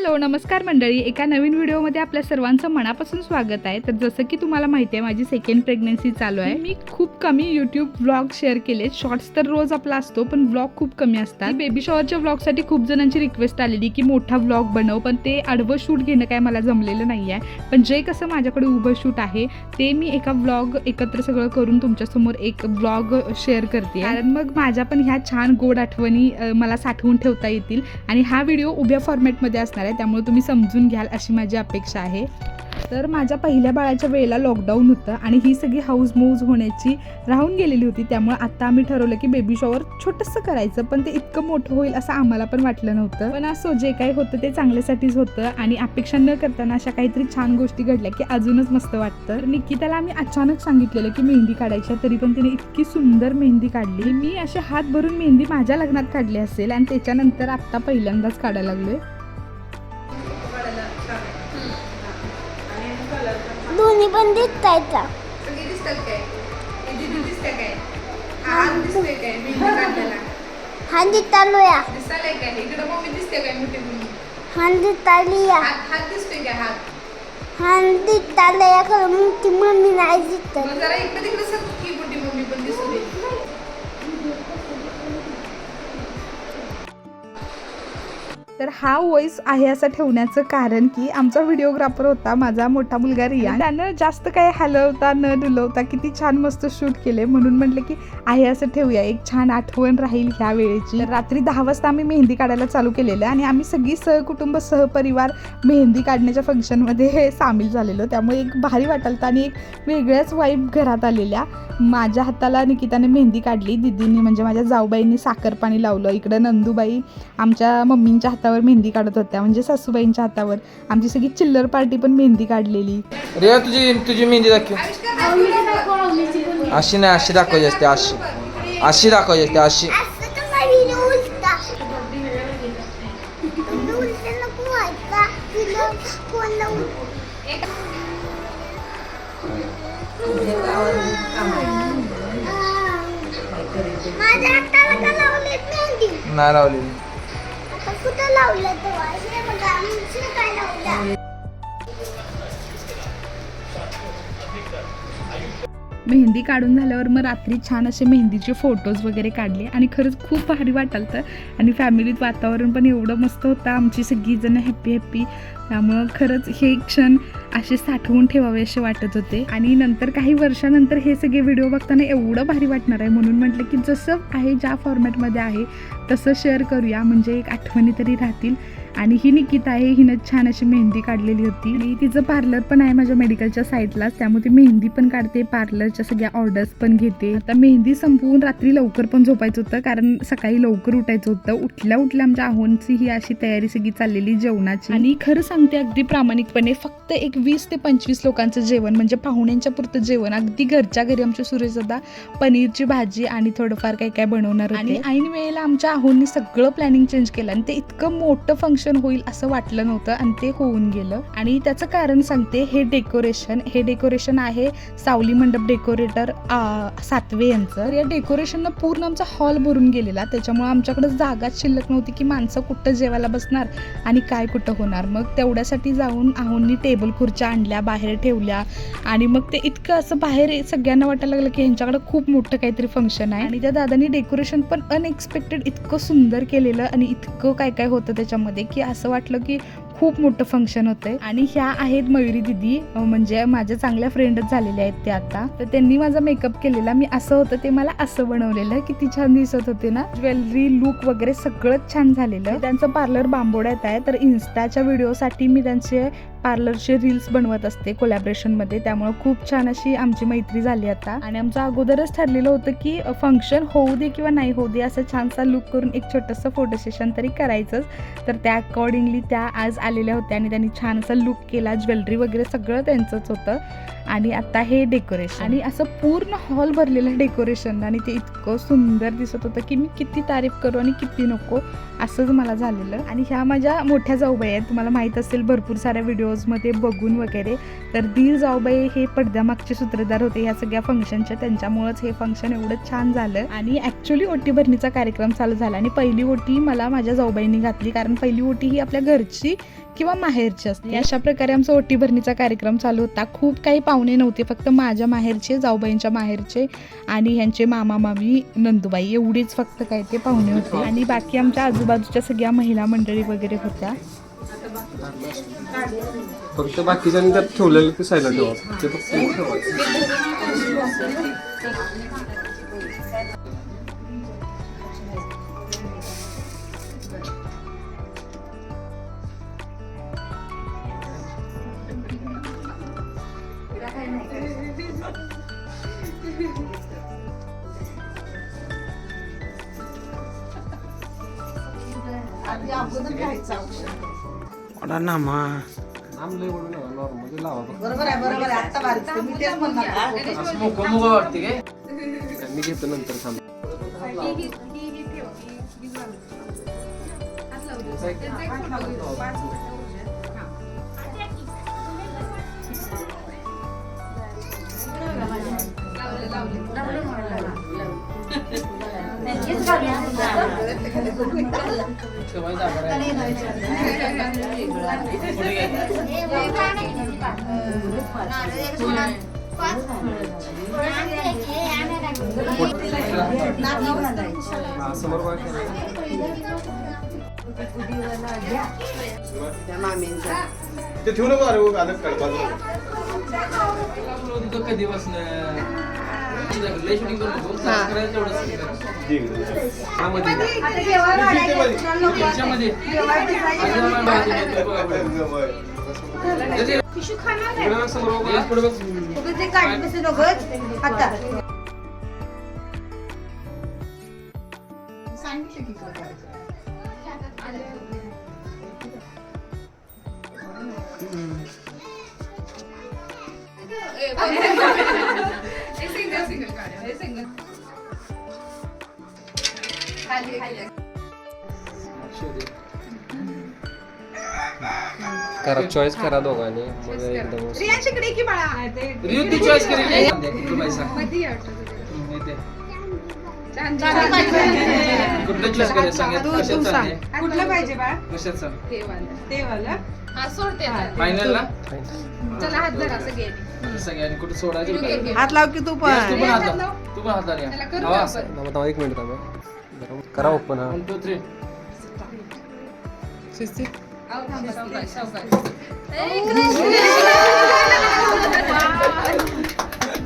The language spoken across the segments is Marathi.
हॅलो नमस्कार मंडळी. एका नवीन व्हिडिओमध्ये आपल्या सर्वांचं मनापासून स्वागत आहे. तर जसं की तुम्हाला माहिती आहे माझी सेकंड प्रेग्नन्सी चालू आहे. मी खूप कमी यूट्यूब ब्लॉग शेअर केले. शॉर्ट्स तर रोज आपला असतो पण ब्लॉग खूप कमी असतात. बेबी शॉवरच्या ब्लॉगसाठी खूप जणांची रिक्वेस्ट आलेली की मोठा ब्लॉग बनव पण ते आडवं शूट घेणं काय मला जमलेलं नाही आहे पण जे कसं माझ्याकडे उभं शूट आहे ते मी एका ब्लॉग एकत्र सगळं करून तुमच्यासमोर एक ब्लॉग शेअर करते. कारण मग माझ्या पण ह्या छान गोड आठवणी मला साठवून ठेवता येतील. आणि हा व्हिडिओ उभ्या फॉर्मॅटमध्ये असणार आहे. त्यामुळे तुम्ही समजून घ्याल अशी माझी अपेक्षा आहे. तर माझ्या पहिल्या बाळाच्या वेळेला लॉकडाऊन होतं आणि ही सगळी हाऊस मूव्ज होण्याची राहून गेलेली होती. त्यामुळे आता आम्ही ठरवलं की बेबी शॉवर छोटंसं करायचं पण ते इतकं मोठं होईल असं आम्हाला पण वाटलं नव्हतं. पण असो जे काही होतं ते चांगल्यासाठीच होतं आणि अपेक्षा न करताना अशा काहीतरी छान गोष्टी घडल्या की अजूनच मस्त वाटतं. निकिताला आम्ही अचानक सांगितलेलं की मेहंदी काढायची तरी पण तिने इतकी सुंदर मेहंदी काढली. मी असे हात भरून मेहंदी माझ्या लग्नात काढली असेल आणि त्याच्यानंतर आत्ता पहिल्यांदाच काढायला लागले दोन्ही पण दिसतायत का सगळी दिसतात काय? हे दीदी दिसते काय? दिसते काय? काढलेला. हा दिसायला काय? इकडे मम्मी दिसते काय मोठी मुलगी? हा दिसतालिया हात हात दिसते काय? हात? हा दिसतालया करून ती मम्मी नाही दिसत. मग जरा इकडे तिकडे सर तर हा वॉइस आहे असं ठेवण्याचं कारण की आमचा व्हिडिओग्राफर होता माझा मोठा मुलगा रिया. त्यानं जास्त काय हलवता न डुलवता किती छान मस्त शूट केले म्हणून म्हटलं की आहे असं ठेवूया. एक छान आठवण राहील ह्या वेळेची. रात्री दहा वाजता आम्ही मेहंदी काढायला चालू केलेलं आणि आम्ही सगळी सहकुटुंब सहपरिवार मेहंदी काढण्याच्या फंक्शनमध्ये सामील झालेलो. त्यामुळे एक भारी वाटालतं आणि एक वेगळ्याच वाईब घरात आलेल्या. माझ्या हाताला निकिताने मेहंदी काढली. दिदींनी म्हणजे माझ्या जाऊबाईंनी साखरपाणी लावलं. इकडं नंदूबाई आमच्या मम्मींच्या हातावर मेहंदी काढत होत्या. म्हणजे सासूबाईंच्या हातावर. आमची सगळी चिल्लर पार्टी पण मेहंदी काढलेली. रिया तुझी तुझी मेहंदी दाखव. अशी नाही अशी दाखवायची असते अशी. अशी दाखवायची असते अशी. नाही लावलेली. कुठं लावलं तो. असे मग आमचं काय लावलं? मेहंदी काढून झाल्यावर मग रात्री छान असे मेहंदीचे फोटोज वगैरे काढले. आणि खरंच खूप भारी वाटालतं आणि फॅमिलीत वातावरण पण एवढं मस्त होतं. आमची सगळीजण हॅप्पी हॅप्पी त्यामुळं खरंच हे क्षण असे साठवून ठेवावे असे वाटत होते. आणि नंतर काही वर्षानंतर हे सगळे व्हिडिओ बघताना एवढं भारी वाटणार आहे म्हणून म्हटलं की जसं आहे ज्या फॉर्मॅटमध्ये आहे तसं शेअर करूया. म्हणजे एक आठवणी तरी राहतील. आणि ही निकिता आहे हिनं छान अशी मेहंदी काढलेली होती. आणि तिचं पार्लर पण आहे माझ्या मेडिकलच्या साईडलाच त्यामुळे ती मेहंदी पण काढते पार्लरच्या सगळ्या ऑर्डर्स पण घेते. आता मेहंदी संपवून रात्री लवकर पण झोपायचं होतं कारण सकाळी लवकर उठायचं होतं. उठल्या उठल्या आमच्या आहोंची ही अशी तयारी सगळी चाललेली जेवणाची. आणि खरं सांगते अगदी प्रामाणिकपणे फक्त एक वीस ते पंचवीस लोकांचं जेवण म्हणजे पाहुण्यांच्या पुरतं जेवण. अगदी घरच्या घरी आमच्या सुरेश दादा पनीरची भाजी आणि थोडंफार काय काय बनवणार आणि ऐन वेळेला आमच्या आहोंनी सगळं प्लॅनिंग चेंज केलं आणि ते इतकं मोठं फंक्शन होईल असं वाटलं नव्हतं आणि ते होऊन गेलं. आणि त्याचं कारण सांगते हे डेकोरेशन हे डेकोरेशन आहे सावली मंडप डेकोरेटर सातवे यांचं. तर या डेकोरेशननं पूर्ण आमचा हॉल भरून गेलेला. त्याच्यामुळे आमच्याकडे जागाच शिल्लक नव्हती की माणसं कुठं जेवायला बसणार आणि काय कुठं होणार. मग तेवढ्यासाठी जाऊन आहोंनी टेबल खुर्च्या आणल्या बाहेर ठेवल्या. आणि मग ते इतकं असं बाहेर सगळ्यांना वाटायला लागलं की ह्यांच्याकडे खूप मोठं काहीतरी फंक्शन आहे. आणि त्या दादानी डेकोरेशन पण अनएक्सपेक्टेड इतकं सुंदर केलेलं आणि इतकं काय काय होतं त्याच्यामध्ये की असं वाटलं की खूप मोठं फंक्शन होतंय. आणि ह्या आहेत मयुरी दिदी म्हणजे माझ्या चांगल्या फ्रेंडच झालेल्या आहेत त्या आता. तर त्यांनी माझा मेकअप केलेला. मी असं होतं ते मला असं बनवलेलं किती छान दिसत होते ना. ज्वेलरी लुक वगैरे सगळंच छान झालेलं. त्यांचं पार्लर बांबोड्यात आहे. तर इन्स्टाच्या व्हिडिओसाठी मी त्यांचे पार्लरचे रील्स बनवत असते कोलॅबरेशनमध्ये त्यामुळे खूप छान अशी आमची मैत्री झाली आता. आणि आमचं अगोदरच ठरलेलं होतं की फंक्शन होऊ दे किंवा नाही होऊ दे असं छानसा लुक करून एक छोटंसं फोटो सेशन तरी करायचंच. तर त्या अकॉर्डिंगली त्या आज आलेल्या होत्या आणि त्यांनी छान असा लुक केला ज्वेलरी वगैरे सगळं त्यांचंच होतं. आणि आता हे डेकोरेशन आणि असं पूर्ण हॉल भरलेलं डेकोरेशन आणि ते इतकं सुंदर दिसत होतं की मी किती तारीफ करू आणि किती नको असंच मला झालेलं. आणि ह्या माझ्या मोठ्या जाऊबाई आहेत. तुम्हाला माहीत असेल भरपूर साऱ्या व्हिडिओजमध्ये बघून वगैरे. तर दीर जाऊबाई हे पडद्यामागचे सूत्रधार होते. ह्या सगळ्या फंक्शनच्या त्यांच्यामुळेच हे फंक्शन एवढं छान झालं. आणि ॲक्च्युली ओटी भरणीचा कार्यक्रम चालू झाला. आणि पहिली ओटी मला माझ्या जाऊबाईंनी घातली. कारण पहिली ओटी ही आपल्या घरची किंवा माहेरची असते. अशा प्रकारे आमचा ओटी भरणीचा कार्यक्रम चालू होता. खूप काही पाहुणे पाहुणे नव्हते फक्त माझ्या माहेरचे जाऊबाईंच्या माहेरचे आणि ह्यांचे मामा मामी नंदुबाई एवढीच फक्त काय ते पाहुणे होते. आणि बाकी आमच्या आजूबाजूच्या सगळ्या महिला मंडळी वगैरे होत्या. फक्त बाकीच्यांनी ठेवलेलं ठेवा. फक्त ठेवायचं नाम लय ओढू नॉर्मली लावा फक्त. बरोबर आहे बरोबर आहे. आता बारीक. तुम्ही तेच म्हणणार मी घेतो नंतर थांब. हा, समोर बघा. ते ठेवू नको अरे बाजूला कधी बसणं लय शूटिंग ते काढून बसू नकोस करा चॉईस करा दोघांनी. मग एकदम रियू ती चॉईस करेल कुठलं सांग. चॉईस करेल सांग कशात चालते कुठलं पाहिजे कशात ते वाला फायनल ना चला हात धरा सगळे. सगळ्यांनी कुठे सोडायचं काय? हात लाव की तू पण. पण हात लाव. तू पण हात लाव या. हवा असं. थांबा, थांबा, एक मिनिट थांबा. जरा करा ओपन हा. One, two, three.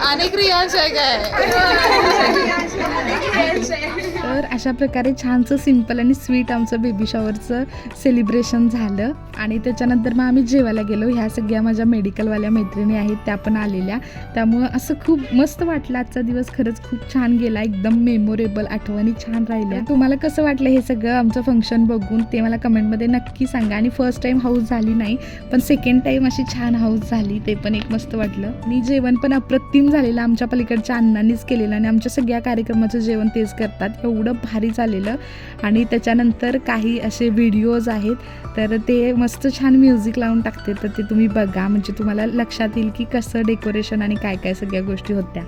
अनेक तर अशा प्रकारे छानसं सिंपल आणि स्वीट आमचं बेबी शॉवरचं सेलिब्रेशन झालं. आणि त्याच्यानंतर मग आम्ही जेवायला गेलो. ह्या सगळ्या माझ्या मेडिकलवाल्या मैत्रिणी आहेत त्या पण आलेल्या. त्यामुळं असं खूप मस्त वाटलं. आजचा दिवस खरंच खूप छान गेला. एकदम मेमोरेबल आठवणी छान राहिल्या. तुम्हाला कसं वाटलं हे सगळं आमचं फंक्शन बघून? ते मला कमेंटमध्ये नक्की सांगा. आणि फर्स्ट टाईम हाऊस झाली नाही पण सेकंड टाईम अशी छान हाऊस झाली. ते पण एक मस्त वाटलं. आणि जेवण पण अप्रतिम झालेलं. आमच्या पलीकडच्या अण्णांनीच केलेलं. आणि आमच्या सगळ्या कार्यक्रमाचं जेवण तेच करतात. एवढं भारी झालेलं आणि त्याच्यानंतर काही असे व्हिडिओज आहेत. तर ते मस्त छान म्युझिक लावून टाकते. तर ते तुम्ही बघा. म्हणजे तुम्हाला लक्षात येईल की कसं डेकोरेशन आणि काय काय सगळ्या गोष्टी होत्या.